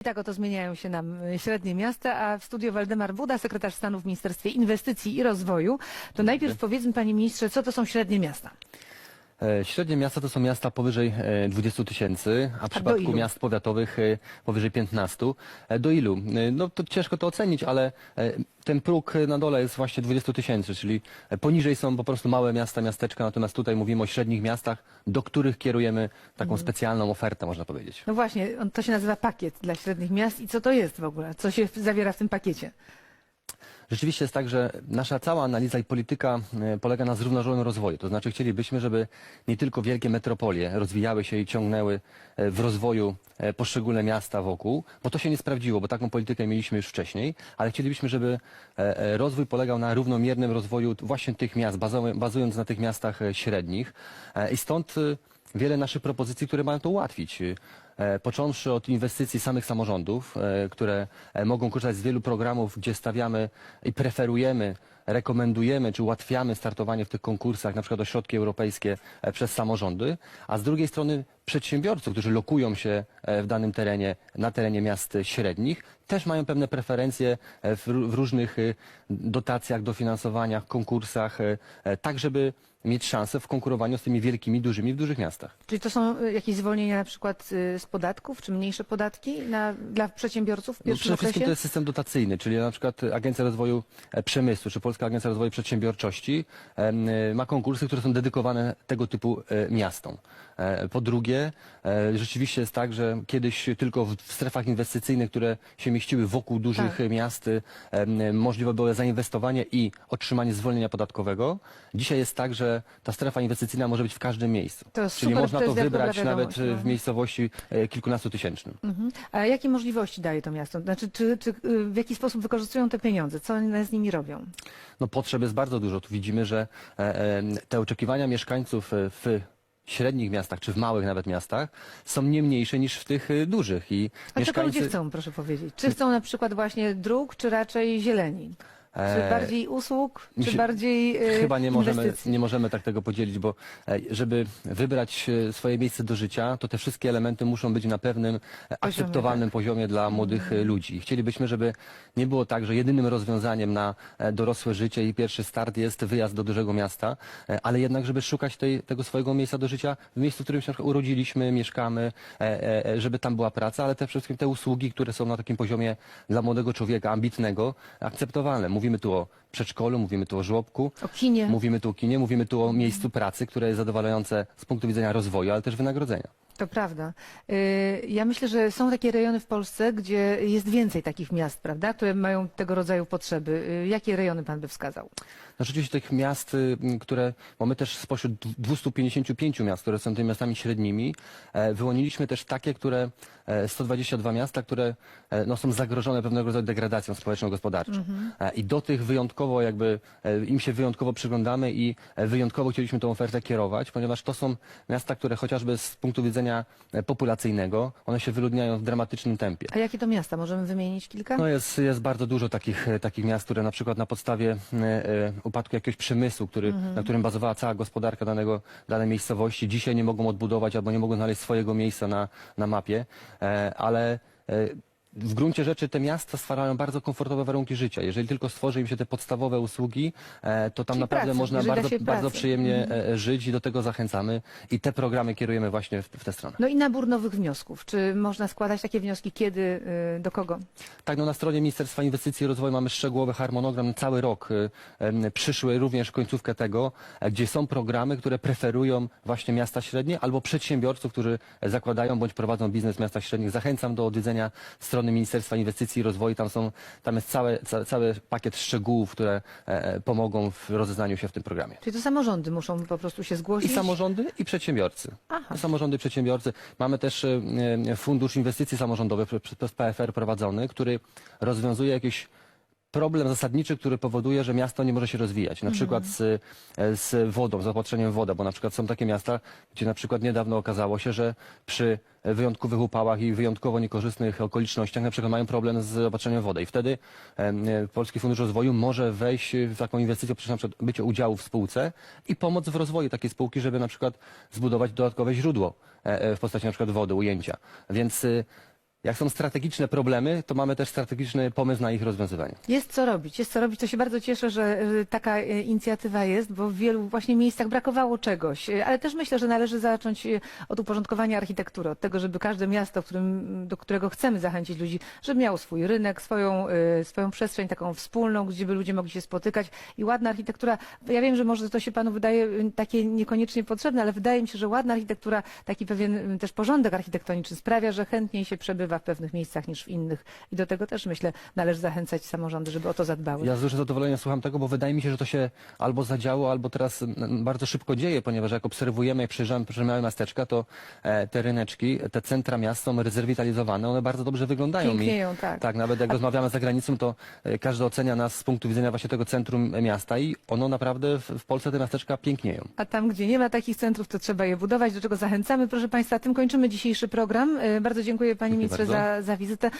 I tak oto zmieniają się nam y, średnie miasta, a w studiu Waldemar Buda, sekretarz stanu w Ministerstwie Inwestycji i Rozwoju. To najpierw powiedzmy, panie ministrze, co to są średnie miasta? E, Średnie miasta to są miasta powyżej e, 20 tysięcy, a w przypadku ilu? miast powiatowych e, powyżej 15. E, Do ilu? E, No to ciężko to ocenić, ale e, ten próg e, na dole jest właśnie 20 tysięcy, czyli e, poniżej są po prostu małe miasta, miasteczka, natomiast tutaj mówimy o średnich miastach, do których kierujemy taką Mhm. specjalną ofertę, można powiedzieć. No właśnie, on, to się nazywa pakiet dla średnich miast i co to jest w ogóle? Co się zawiera w tym pakiecie? Rzeczywiście jest tak, że nasza cała analiza i polityka e, polega na zrównoważonym rozwoju. To znaczy chcielibyśmy, żeby nie tylko wielkie metropolie rozwijały się i ciągnęły e, w rozwoju e, poszczególne miasta wokół, bo to się nie sprawdziło, bo taką politykę mieliśmy już wcześniej, ale chcielibyśmy, żeby rozwój polegał na równomiernym rozwoju właśnie tych miast, bazu- bazując na tych miastach średnich. I stąd wiele naszych propozycji, które mają to ułatwić. E, Począwszy od inwestycji samych samorządów, e, które e, mogą korzystać z wielu programów, gdzie stawiamy i preferujemy, rekomendujemy czy ułatwiamy startowanie w tych konkursach, na przykład o środki europejskie przez samorządy, a z drugiej strony przedsiębiorców, którzy lokują się e, w danym terenie, na terenie miast średnich, też mają pewne preferencje e, w, ró- w różnych e, dotacjach, dofinansowaniach, konkursach, e, e, tak żeby mieć szansę w konkurowaniu z tymi wielkimi, dużymi w dużych miastach. Czyli to są y, jakieś zwolnienia na przykład y, z podatków, czy mniejsze podatki na, dla przedsiębiorców w No, pierwszym przede wszystkim okresie? to jest system dotacyjny, czyli na przykład Agencja Rozwoju e, Przemysłu czy Polska Agencja Rozwoju Przedsiębiorczości em, ma konkursy, które są dedykowane tego typu e, miastom. E, Po drugie, e, rzeczywiście jest tak, że kiedyś tylko w w strefach inwestycyjnych, które się mieściły wokół dużych Tak. miast, e, em, możliwe było zainwestowanie i otrzymanie zwolnienia podatkowego. Dzisiaj jest tak, że ta strefa inwestycyjna może być w każdym miejscu. To jest Czyli super, można to to jest dobra wybrać nawet wiadomość, no. w miejscowości e, kilkunastotysięcznym. Mhm. A jakie możliwości daje to miasto? Znaczy, czy, czy y, w jaki sposób wykorzystują te pieniądze? Co one z nimi robią? No potrzeb jest bardzo dużo. Tu widzimy, że e, e, te oczekiwania mieszkańców e, w średnich miastach, czy w małych nawet miastach, są nie mniejsze niż w tych e, dużych. I A czego ludzie mieszkańcy... chcą, proszę powiedzieć? Czy chcą na przykład właśnie dróg, czy raczej zieleni? Czy E, bardziej usług, czy myślę- bardziej y, Chyba nie możemy, inwestycji? nie możemy tak tego podzielić, bo e, żeby wybrać e, swoje miejsce do życia, to te wszystkie elementy muszą być na pewnym e, akceptowalnym poziomie dla młodych e, ludzi. Chcielibyśmy, żeby nie było tak, że jedynym rozwiązaniem na e, dorosłe życie i pierwszy start jest wyjazd do dużego miasta, e, ale jednak, żeby szukać tej, tego swojego miejsca do życia w miejscu, w którym się na przykład urodziliśmy, mieszkamy, e, e, e, żeby tam była praca, ale te wszystkie te usługi, które są na takim poziomie dla młodego człowieka ambitnego, akceptowalne. Mówimy tu o przedszkolu, mówimy tu o żłobku, O kinie? Mówimy tu o kinie, mówimy tu o miejscu pracy, które jest zadowalające z punktu widzenia rozwoju, ale też wynagrodzenia. To prawda. Y, Ja myślę, że są takie rejony w Polsce, gdzie jest więcej takich miast, prawda, które mają tego rodzaju potrzeby. Y, Jakie rejony pan by wskazał? No rzeczywiście tych miast, y, które mamy też spośród dw- 255 miast, które są tymi miastami średnimi, e, wyłoniliśmy też takie, które e, 122 miasta, które e, no, są zagrożone pewnego rodzaju degradacją społeczno-gospodarczą. E, I do tych wyjątkowo jakby e, im się wyjątkowo przyglądamy i e, wyjątkowo chcieliśmy tą ofertę kierować, ponieważ to są miasta, które chociażby z punktu widzenia e, populacyjnego, one się wyludniają w dramatycznym tempie. A jakie to miasta? Możemy wymienić kilka? No jest, jest bardzo dużo takich, e, takich miast, które na przykład na podstawie e, e, upadku jakiegoś przemysłu, który, na którym bazowała cała gospodarka danego, danej miejscowości, dzisiaj nie mogą odbudować albo nie mogą znaleźć swojego miejsca na, na mapie, e, ale e, w gruncie rzeczy te miasta stwarzają bardzo komfortowe warunki życia. Jeżeli tylko stworzy im się te podstawowe usługi, e, to tam Czyli naprawdę można jeżeli da bardzo, się bardzo przyjemnie e, żyć i do tego zachęcamy i te programy kierujemy właśnie w, w tę stronę. No i nabór nowych wniosków. Czy można składać takie wnioski? Kiedy? y, Do kogo? Tak, no na stronie Ministerstwa Inwestycji i Rozwoju mamy szczegółowy harmonogram na cały rok y, em, przyszły, również końcówkę tego, e, gdzie są programy, które preferują właśnie miasta średnie albo przedsiębiorców, którzy e, zakładają bądź prowadzą biznes w miastach średnich. Zachęcam do odwiedzenia strony Ministerstwa Inwestycji i Rozwoju. Tam, są, tam jest cały, ca, cały pakiet szczegółów, które e, e, pomogą w rozeznaniu się w tym programie. Czyli to samorządy muszą po prostu się I zgłosić? samorządy, i przedsiębiorcy. Aha. Samorządy, przedsiębiorcy. Mamy też e, e, Fundusz Inwestycji Samorządowych pr- przez PFR prowadzony, który rozwiązuje jakiś problem zasadniczy, który powoduje, że miasto nie może się rozwijać. Na przykład z, e, z wodą, z zaopatrzeniem w wodę, bo na przykład są takie miasta, gdzie na przykład niedawno okazało się, że przy wyjątkowych upałach i wyjątkowo niekorzystnych okolicznościach na przykład mają problem z zaopatrzeniem w wodę. I wtedy e, Polski Fundusz Rozwoju może wejść w taką inwestycję poprzez na przykład bycie udziału w spółce i pomoc w rozwoju takiej spółki, żeby na przykład zbudować dodatkowe źródło e, e, w postaci na przykład wody, ujęcia. Więc y, jak są strategiczne problemy, to mamy też strategiczny pomysł na ich rozwiązywanie. Jest co robić, jest co robić. To się bardzo cieszę, że y, taka y, inicjatywa jest, bo w wielu właśnie miejscach brakowało czegoś. Y, Ale też myślę, że należy zacząć od uporządkowania architektury, od tego, żeby każde miasto, którym, do którego chcemy zachęcić ludzi, żeby miało swój rynek, swoją, swoją przestrzeń taką wspólną, gdzie by ludzie mogli się spotykać i ładna architektura. Ja wiem, że może to się panu wydaje takie niekoniecznie potrzebne, ale wydaje mi się, że ładna architektura, taki pewien też porządek architektoniczny sprawia, że chętniej się przebywa w pewnych miejscach niż w innych. I do tego też myślę, należy zachęcać samorządy, żeby o to zadbały. Ja z dużym zadowoleniem słucham tego, bo wydaje mi się, że to się albo zadziało, albo teraz bardzo szybko dzieje, ponieważ jak obserwujemy, jak przejeżdżamy przez małe miasteczka, to e, te ryneczki, te centra miast są rezerwitalizowane, one bardzo dobrze wyglądają. I- Pięknieją, tak. Tak, nawet jak rozmawiamy za granicą, to e, każdy ocenia nas z punktu widzenia właśnie tego centrum miasta i ono naprawdę w, w Polsce te miasteczka pięknieją. A tam, gdzie nie ma takich centrów, to trzeba je budować, do czego zachęcamy. Proszę Państwa, tym kończymy dzisiejszy program. E, Bardzo dziękuję Dziękuję Ministrze. Za, za wizytę.